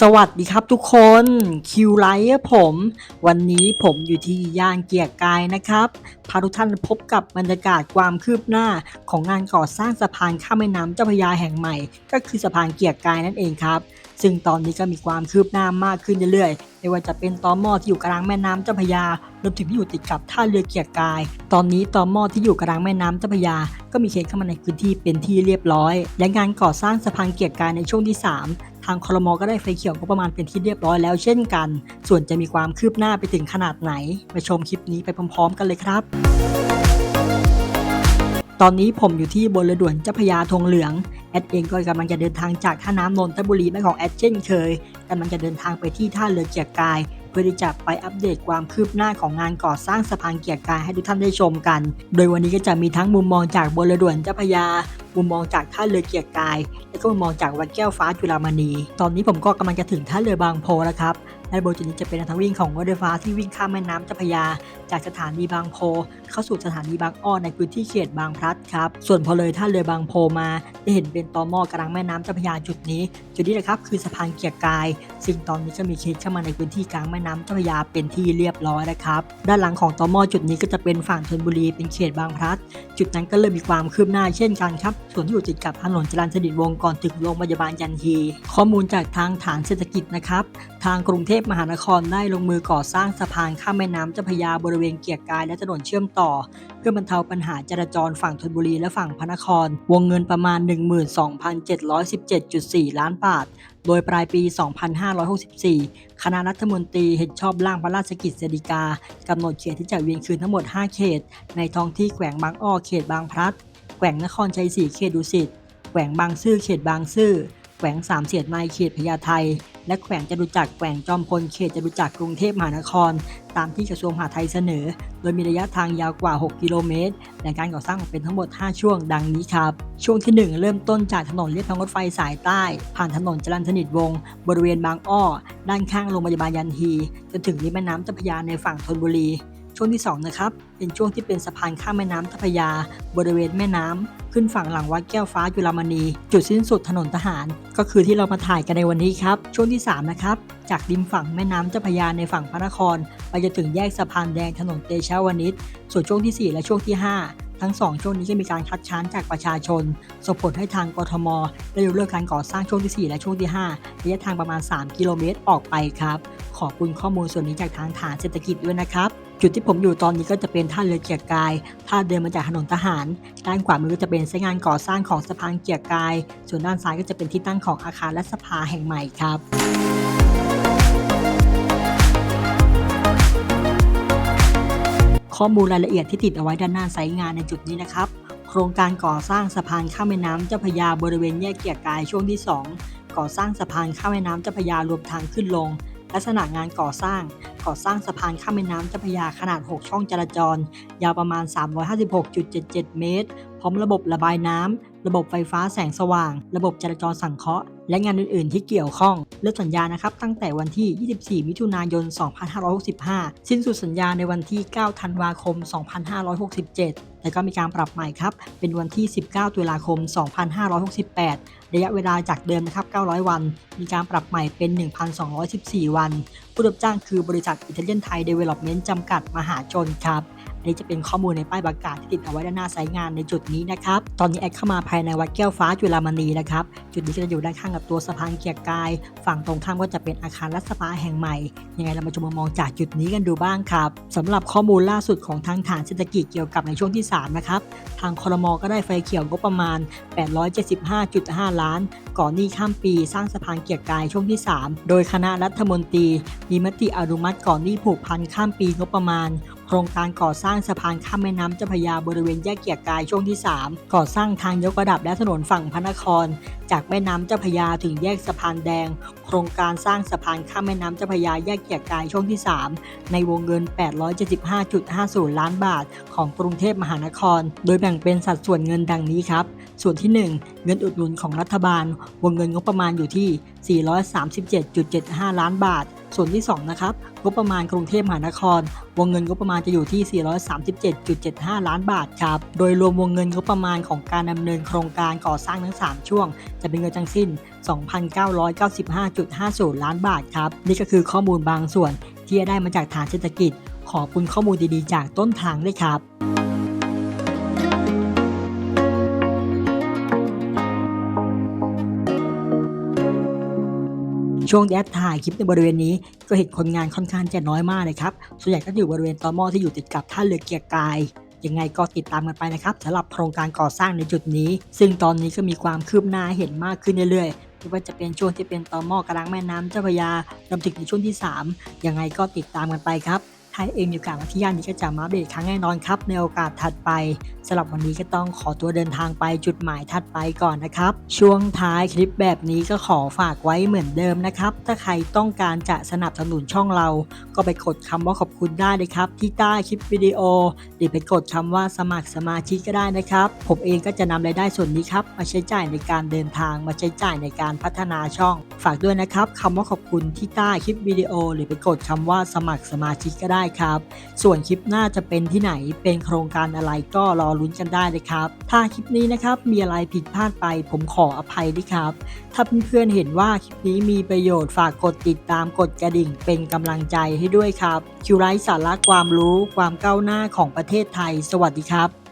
สวัสดีครับทุกคนคิวไลท์ผม วันนี้ผมอยู่ที่ย่านเกียรกายนะครับพาทุกท่านพบกับบรรยากาศความคืบหน้าของงานก่อสร้างสะพานข้ามแม่น้ำเจ้าพระยาแห่งใหม่ ก็คือสะพานเกียรกายนั่นเองครับ ซึ่งตอนนี้ก็มีความคืบหน้ามากขึ้นเรื่อยๆไม่ว่าจะเป็นตอหม้อที่อยู่กลางแม่น้ำเจ้าพระยารวมถึงที่อยู่ติดกับท่าเรือเกียรกาย ตอนนี้ตอหม้อที่อยู่กลางแม่น้ำเจ้าพระยา ก็มีเขตเข้ามาในพื้นที่เป็นที่เรียบร้อย และงานก่อสร้างสะพานเกียรกายในช่วงที่ 3างคอลมก็ได้ไฟเขียวงบประมาณเป็นที่เรียบร้อยแล้วเช่นกัน ส่วนจะมีความคืบหน้าไปถึงขนาดไหนไปชมคลิปนี้ไปพร้อมๆ กันเลยครับ ตอนนี้ผมอยู่ที่บนเรือด่วนเจ้าพยาธงเหลือง แอดเองก็กำลังจะเดินทางจากท่าน้ำนนทบุรีแม่ของแอดเช่นเคยกำลังจะเดินทางไปที่ท่าเรือเกียรกาย เพื่อที่จะไปอัปเดตความคืบหน้าของงานก่อสร้างสะพานเกียรกายให้ทุกท่านได้ชมกัน โดยวันนี้ก็จะมีทั้งมุมมองจากบนเรือด่วนเจ้าพยามุมมองจากท่าเรือเกียรติกาย และก็มุมมองจากวัดแก้วฟ้าจุฬามณี ตอนนี้ผมก็กำลังจะถึงท่าเรือบางโพแล้วครับและบจุดนี้จะเป็นทางวิ่งของรถไฟฟ้าที่วิ่งข้ามแม่น้ำเจ้าพยา จากสถานีบางโพ เข้าสู่สถานีบางอ้อในพื้นที่เขตบางพลัดครับ ส่วนพอเลยท่าเรือบางโพมาได้เห็นเป็นตอหม้อกลางแม่น้ำเจ้าพยาจุดนี้ จุดนี้นะครับคือสะพานเกียรกาย ซึ่งตอนนี้ก็มีเคสเข้ามาในพื้นที่กลางแม่น้ำเจ้าพยาเป็นที่เรียบร้อยนะครับ ด้านหลังของตอหม้อจุดนี้ก็จะเป็นฝั่งธนบุรีเป็นเขตบางพลัด จุดนั้นก็เริ่มมีความคืบหน้าเช่นกันครับส่วนที่อยู่ติดกับถนนจรัญสนิทวงก่อนถึงโรงพยาบาลยันฮี ข้อมูลจากทางฐานเศรษฐกิจนะครับ ทางกรุงเทพมหานครได้ลงมือก่อสร้างสะพานข้ามแม่น้ำเจ้าพยาบริเวณเกียรติกายและถนนเชื่อมต่อ เพื่อบรรเทาปัญหาจราจรฝั่งธนบุรีและฝั่งพระนคร วงเงินประมาณ 12,717.4 ล้านบาทโดยปลายปี 2564 คณะรัฐมนตรีเห็นชอบร่างพระราชกิจสีกากำหนดเขตที่จะเวียนคืนทั้งหมด 5 เขต ในท้องที่แขวงบางอ้อ เขตบางพลัด แขวงนครชัยศรีเขตดุสิต แขวงบางซื่อเขตบางซื่อ แขวงสามเสียดในเขตพญาไทและแขวงจตุจักรแขวงจอมพลเขตจตุจักรกรุงเทพมหานคร ตามที่กระทรวงมหาดไทยเสนอ โดยมีระยะทางยาวกว่า 6 กิโลเมตร และการก่อสร้างออกเป็นทั้งหมด 5 ช่วงดังนี้ครับ ช่วงที่ 1 เริ่มต้นจากถนนเลียบทางรถไฟสายใต้ ผ่านถนนจรัญสนิทวงศ์บริเวณบางอ้อ ด้านข้างโรงพยาบาลยันฮีจนถึงริมแม่น้ำเจ้าพระยาในฝั่งธนบุรี ช่วงที่2นะครับเป็นช่วงที่เป็นสะพานข้ามแม่น้ำเจ้าพยา บริเวณแม่น้ำขึ้นฝั่งหลังวัดแก้วฟ้าจุฬามณี จุดสิ้นสุดถนนทหาร ก็คือที่เรามาถ่ายกันในวันนี้ครับ ช่วงที่3นะครับจากริมฝั่งแม่น้ำเจ้าพยาในฝั่งพระนคร ไปจนถึงแยกสะพานแดงถนนเตชะวนิชส่วนช่วงทีสี่4 และช่วงที่ 5 ทั้ง2ช่วงนี้ก็มีการคัดค้านจากประชาชนส่งผลให้ทางกทมได้ยกเลิกการก่อสร้างช่วงที่ 4 และช่วงที่ 5 ระยะทางประมาณ 3 กิโลเมตรออกไปครับ ขอบคุณข้อมูลส่วนนี้จากทางฐานเศรษฐกิจด้วยนะครับจุดที่ผมอยู่ตอนนี้ก็จะเป็นท่าเรือเกียรกาย ท่าเดินมาจากถนนทหาร ด้านขวามือก็จะเป็นไซต์งานก่อสร้างของสะพานเกียรกาย ส่วนด้านซ้ายก็จะเป็นที่ตั้งของอาคารรัฐสภาแห่งใหม่ครับ ข้อมูลรายละเอียดที่ติดเอาไว้ด้านหน้าไซต์งานในจุดนี้นะครับ โครงการก่อสร้างสะพานข้ามแม่น้ำเจ้าพยาบริเวณแยกเกียรกายช่วงที่ 2 ก่อสร้างสะพานข้ามแม่น้ำเจ้าพยารวมทางขึ้นลง ลักษณะงานก่อสร้างก่อสร้างสะพานข้ามแม่น้ำเจ้าพระยาขนาด 6 ช่องจราจร ยาวประมาณ 356.77 เมตร พร้อมระบบระบายน้ำ ระบบไฟฟ้าแสงสว่าง ระบบจราจรสังเคราะห์ และงานอื่น ๆ ที่เกี่ยวข้อง เลิกสัญญานะครับ ตั้งแต่วันที่ 24 มิถุนายน 2565 สิ้นสุดสัญญาในวันที่ 9 ธันวาคม 2567 แต่ก็มีการปรับใหม่ครับ เป็นวันที่ 19 ตุลาคม 2568 ระยะเวลาจากเดิมนะครับ 900 วัน มีการปรับใหม่เป็น 1,214 วัน ผู้รับจ้างคือบริษัทอิตาเลียนไทยเดเวล็อปเมนต์จำกัดมหาชนครับ อันนี้จะเป็นข้อมูลในป้ายประกาศที่ติดเอาไว้ด้านหน้าไซต์งานในจุดนี้นะครับ ตอนนี้แอดเข้ามาภายในวัดแก้วฟ้าจุฬามณีนะครับ จุดนี้ก็จะอยู่ด้านข้างกับตัวสะพานเกียรกาย ฝั่งตรงข้ามก็จะเป็นอาคารรัฐสภาแห่งใหม่ ยังไงเรามาชมมองจากจุดนี้กันดูบ้างครับสำหรับข้อมูลล่าสุดของทางฐานเศรษฐกิจเกี่ยวกับในช่วงที่ 3 นะครับ ทางคอรมอก็ได้ไฟเขียวงบประมาณ 875.5 ล้าน ก่อนหนี้ข้ามปีสร้างสะพานเกียรกายช่วงที่ 3 โดยคณะรัฐมนตรีมีมติอนุมัติก่อนหนี้ผูกพันข้ามปีงบประมาณ โครงการก่อสร้างสะพานข้ามแม่น้ำเจ้าพระยาบริเวณแยกเกียรกายช่วงที่ 3 ก่อสร้างทางยกระดับและถนนฝั่งพระนคร จากแม่น้ำเจ้าพระยาถึงแยกสะพานแดง โครงการสร้างสะพานข้ามแม่น้ำเจ้าพระยาแยกเกียรกายช่วงที่ 3 ในวงเงิน 875.50 ล้านบาท ของกรุงเทพมหานคร โดยแบ่งเป็นสัดส่วนเงินดังนี้ครับ ส่วนที่ 1 เงินอุดหนุนของรัฐบาล วงเงินงบประมาณอยู่ที่ 437.75 ล้านบาท ส่วนที่ 2 นะครับ งบประมาณกรุงเทพมหานคร วงเงินงบประมาณจะอยู่ที่ 437.75 ล้านบาทครับ โดยรวมวงเงินงบประมาณของการดำเนินโครงการก่อสร้างทั้ง 3 ช่วง จะเป็นเงินทั้งสิ้น 2,995.50 ล้านบาทครับ นี่ก็คือข้อมูลบางส่วนที่ได้มาจากฐานเศรษฐกิจ ขอบคุณข้อมูลดีๆ จากต้นทางด้วยครับ ช่วงแดดถ่ายคลิปในบริเวณนี้ก็เห็นคนงานค่อนข้างจะน้อยมากเลยครับ ส่วนใหญ่ก็อยู่บริเวณตอหม้อที่อยู่ติดกับท่าเรือเกียร์กาย ยังไงก็ติดตามกันไปนะครับสำหรับโครงการก่อสร้างในจุดนี้ ซึ่งตอนนี้ก็มีความคืบหน้าเห็นมากขึ้นเรื่อยๆไม่ว่าจะเป็นช่วงที่เป็นตอหม้อกลางแม่น้ำเจ้าพระยารวมถึงในช่วงที่ 3 ยังไงก็ติดตามกันไปครับ ถ้เองมีโอกาสมาที่ย่านนี้ก็จะมาอัปเดตครั้งแน่นอนครับ ในโอกาสถัดไปสำหรับวันนี้ก็ต้องขอตัวเดินทางไปจุดหมายถัดไปก่อนนะครับ ช่วงท้ายคลิปแบบนี้ก็ขอฝากไว้เหมือนเดิมนะครับ ถ้าใครต้องการจะสนับสนุนช่องเรา ก็ไปกดคำว่าขอบคุณได้เลยครับ ที่ใต้คลิปวิดีโอ หรือไปกดคำว่าสมัครสมาชิกก็ได้นะครับ ผมเองก็จะนำรายได้ส่วนนี้ครับมาใช้จ่ายในการเดินทางมาใช้จ่ายในการพัฒนาช่อง ฝากด้วยนะครับคำว่าขอบคุณที่ใต้คลิปวิดีโอ หรือไปกดคำว่าสมัครสมาชิกก็ได้ครับ ส่วนคลิปหน้าจะเป็นที่ไหนเป็นโครงการอะไรก็รอลุ้นกันได้เลยครับ ถ้าคลิปนี้นะครับมีอะไรผิดพลาดไปผมขออภัยด้วยครับ ถ้าเพื่อนๆเห็นว่าคลิปนี้มีประโยชน์ฝากกดติดตามกดกระดิ่งเป็นกำลังใจให้ด้วยครับคิวไลท์สาระความรู้ความก้าวหน้าของประเทศไทย สวัสดีครับ